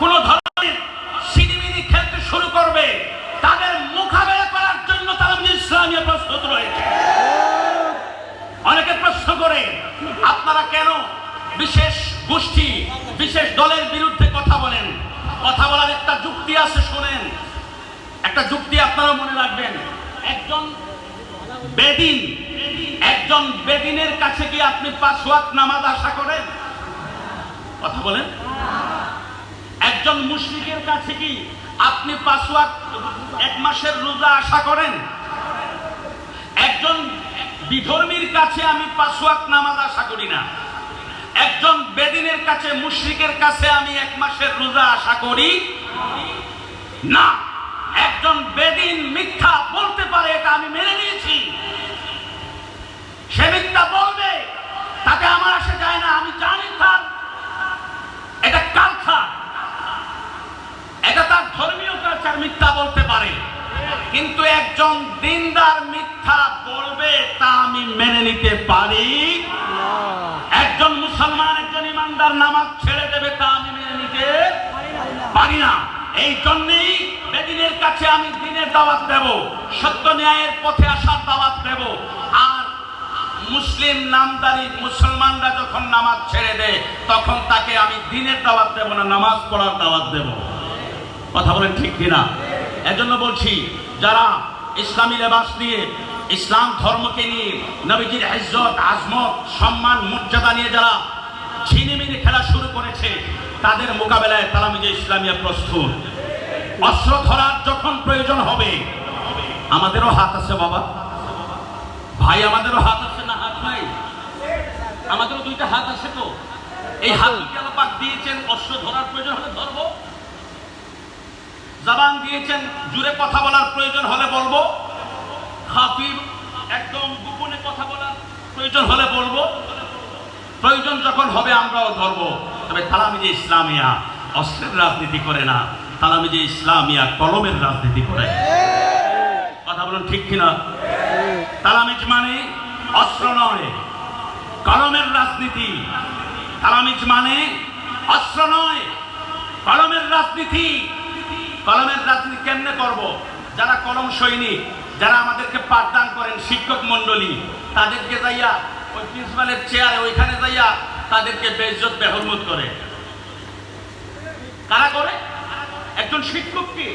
কোন ধরনের সিনেমিনি খেলতে শুরু করবে, তাদের মোকাবেলা করার জন্য তারা ইসলামিয়া প্রস্তুত রয়েছে। অনেকে প্রশ্ন করে, আপনারা কেন বিশেষ গোষ্ঠী, বিশেষ দলের বিরুদ্ধে কথা বলেন? কথা বলার একটা যুক্তি আছে, শোনেন। একটা যুক্তি আপনারা মনে রাখবেন। একজন বেদিন, একজন বেদিনের কাছে কি আপনি পাঁচ নামাজ আশা করেন? কথা বলেন। একজন মুশরিকের কাছে কি আপনি পাঁচ এক মাসের রোজা আশা করেন? একজন বিধর্মীর কাছে আমি পাঁচ নামাজ আশা করি না। একজন বেদিনের কাছে, মুশরিকের কাছে আমি এক মাসের রোজা আশা করি না একজন বেদিন মিথ্যা বলতে পারে এটা আমি মেনে নিয়েছি সে মিথ্যা বলবে তাতে আমার আসে যায় না আমি জানি তার এটা কালচার এটা তার ধর্মীয় কালচার মিথ্যা বলতে পারে। কিন্তু একজন দিনদার মিথ্যা বলবে তা আমি মেনে নিতে পারি। একজন মুসলমান একজন ইমানদার নামাজ ছেড়ে দেবে তা আমি মেনে নিতে পারি না। এই জন্যেই বেদিনের কাছে আমি দিনের দাওয়াত দেব, সত্য ন্যায়ের পথে আসার দাওয়াত দেব। আর মুসলিম নামদারি মুসলমানরা যখন নামাজ ছেড়ে দেয়, তখন তাকে আমি দিনের দাওয়াত দেব না, নামাজ পড়ার দাওয়াত দেব। কথা বলেন ঠিক কিনা? এজন্য বলছি, যারা ইসলামী লেবাস নিয়ে, ইসলাম ধর্মকে নিয়ে নবীজির ইজ্জত, আজমত, সম্মান, মর্যাদা নিয়ে যারা ছিনিমিনি খেলা শুরু করেছে, তাদের মোকাবেলায় তারা তালামিজে ইসলামিয়া প্রস্তুত। অস্ত্র ধরার যখন প্রয়োজন হবে, আমাদেরও হাত আছে বাবা। ভাই, আমাদেরও হাত আছে না হাত নাই? আমাদেরও দুইটা হাত আছে তো। এই হাত দিয়েছেন, অস্ত্র ধরার প্রয়োজন হলে ধরবো। জবান দিয়েছেন, জুড়ে কথা বলার প্রয়োজন হলে বলব। হাফিব একদম গোপনে কথা বলার প্রয়োজন হলে বলব। প্রয়োজন যখন হবে আমরাও ধরবো। তবে তালামিজে ইসলামিয়া অস্ত্রের রাজনীতি করে না। তালামিজে ইসলামিয়া কলমের রাজনীতি করে। কথা বলুন ঠিক কিনা? তালামিজ মানে অস্ত্র নয়, কলমের রাজনীতি। তালামিজ মানে অস্ত্র নয়, কলমের রাজনীতি। কলমের রাজনীতি কেমনে করব? যারা কলম সৈনিক যারা আমাদেরকে পাঠদান করেন শিক্ষক মন্ডলী তাদেরকে যাইয়া ওই প্রিন্সিপালের চেয়ারে ওইখানে যাইয়া তাদেরকে বেজ্জত বেহরমত করে। কারা করে? একজন শিক্ষককে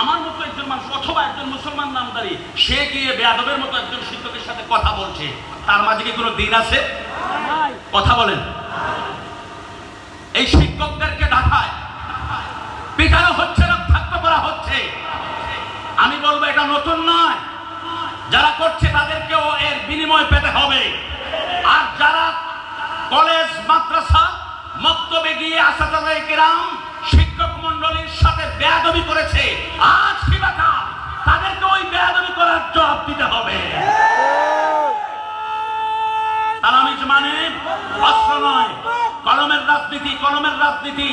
আমার মতো একজন মানুষ অথবা একজন মুসলমান নামদারি সে গিয়ে বেয়াদবের মতো একজন শিক্ষকের সাথে কথা বলছে? তার মাঝে কি কোনো দিন আছে? কথা বলেন। এই শিক্ষকদেরকে ঢাকায় পিটানো হচ্ছে রক্তাক্ত করা হচ্ছে আমি বলব এটা নতুন নয়, যারা করছে তাদেরকেও এর বিনিময় পেতে হবে। আর যারা কলেজ, মাদ্রাসা, মক্তবে গিয়ে আসাদাই কিরাম, শিক্ষক মন্ডলীর সাথে বেয়াদবি করেছে, আজ কি বা কাল তাদেরকে ওই বেয়াদবি করার জবাব দিতে হবে। তালামিজ মানে অস্ত্র নয়, কলমের রাজনীতি কলমের রাজনীতি।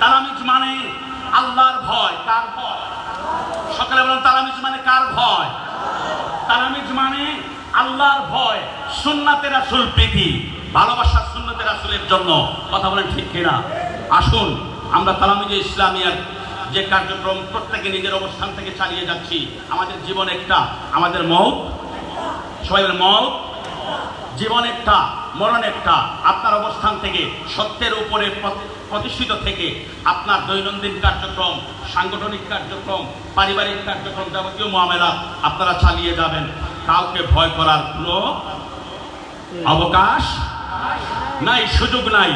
তালামিজ মানে আল্লাহর ভয় কার ভয়। সকালে বলেন, তালামিজ মানে কার ভয়? তালামিজ মানে আল্লাহর ভয় সুন্নাতের আসল প্রীতি, ভালোবাসার সুন্নতের আসলের জন্য। কথা বলেন ঠিক কিনা? আসুন, আমরা তালামিজে ইসলামিয়ার যে কার্যক্রম, প্রত্যেকে নিজের অবস্থান থেকে চালিয়ে যাচ্ছি। আমাদের জীবন একটা, আমাদের মহ সবাই মহ জীবন একটা মরণ একটা আপনার অবস্থান থেকে, সত্যের উপরে প্র- প্রতিষ্ঠিত থেকে আপনার দৈনন্দিন কার্যক্রম, সাংগঠনিক কার্যক্রম, পারিবারিক কার্যক্রম যাবতীয় মামেলা আপনারা চালিয়ে যাবেন। কাউকে ভয় করার কোনো অবকাশ নাই, সুযোগ নাই।